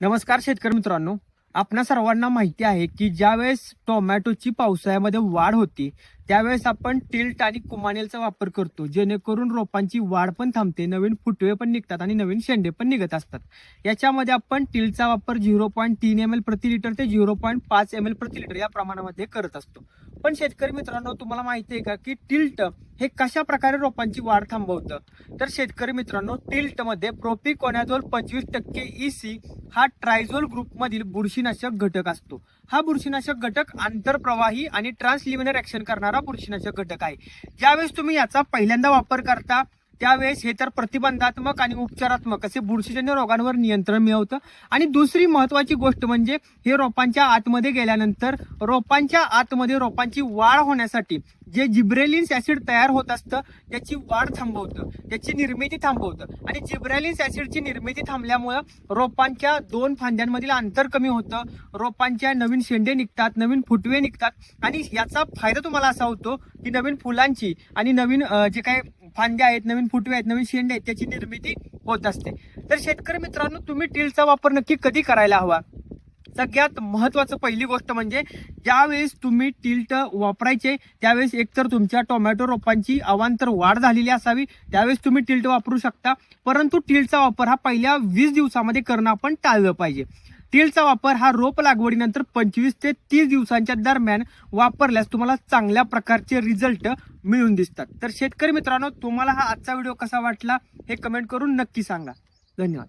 नमस्कार शेतकरी मित्रांनो. आपणा सर्वांना माहिती आहे की ज्यावेळेस टोमॅटोची पावसाळ्यामध्ये वाढ होती त्यावेळेस आपण टिल्ट आणि कुमानेलचा वापर करतो जेणेकरून रोपांची वाढ पण थांबते नवीन फुटवे पण निघतात आणि नवीन शेंडे पण निघत असतात. याच्यामध्ये आपण टिल्टचा वापर झिरो पॉईंट तीन एम एल प्रति लिटर ते झिरो पॉईंट पाच एम एल प्रति लिटर या प्रमाणामध्ये करत असतो. पण शेतकरी मित्रांनो तुम्हाला माहिती आहे का की टिल्ट हे कशा प्रकारे रोपांची वाढ थांबवतं? तर शेतकरी मित्रांनो टिल्टमध्ये प्रोपी प्रोपिकोनॅझोल पंचवीस टक्के ईसी हा ट्रायझोल ग्रुपमधील बुरशीनाशक घटक असतो. हा बुरशीनाशक घटक आंतरप्रवाही आणि ट्रान्सलिमिनर ऍक्शन करणारा बुरशीनाशक घटक आहे. ज्यावेळेस तुम्ही याचा पहिल्यांदा वापर करता त्यावेळेस हे तर प्रतिबंधात्मक आणि उपचारात्मक असे बुरशीजन्य रोगांवर नियंत्रण मिळवतं. आणि दुसरी महत्वाची गोष्ट म्हणजे हे रोपांच्या आतमध्ये गेल्यानंतर रोपांच्या आतमध्ये रोपांची वाढ होण्यासाठी जे जिब्रेलिन्स ऍसिड तयार होत असतं त्याची वाढ थांबवतं त्याची निर्मिती थांबवतं. आणि जिब्रेलिन्स ऍसिडची निर्मिती थांबल्यामुळं रोपांच्या दोन फांद्यांमधील अंतर कमी होतं रोपांच्या नवीन शेंडे निघतात नवीन फुटवे निघतात. आणि याचा फायदा तुम्हाला असा होतो की नवीन फुलांची आणि नवीन जे काही फांद्या आहेत नवीन फुटवे आहेत नवीन शेंडे आहेत त्याची निर्मिती होत असते. तर शेतकरी मित्रांनो तुम्ही टीलचा वापर नक्की कधी करायला हवा? सगळ्यात महत्वाचं पहिली गोष्ट म्हणजे ज्यावेळेस तुम्ही टिल्ट वापरायचे त्यावेळेस एकतर तुमच्या टोमॅटो रोपांची अवांतर वाढ झालेली असावी त्यावेळेस तुम्ही टिल्ट वापरू शकता. परंतु टिल्टचा वापर हा पहिल्या वीस दिवसामध्ये करणं आपण टाळलं पाहिजे. तेलचा वापर हा रोप लागवडीनंतर पंचवीस ते तीस दिवसांच्या दरम्यान वापरल्यास तुम्हाला चांगल्या प्रकारचे रिझल्ट मिळून दिसतात. तर शेतकरी मित्रांनो तुम्हाला हा आजचा व्हिडिओ कसा वाटला हे कमेंट करून नक्की सांगा. धन्यवाद.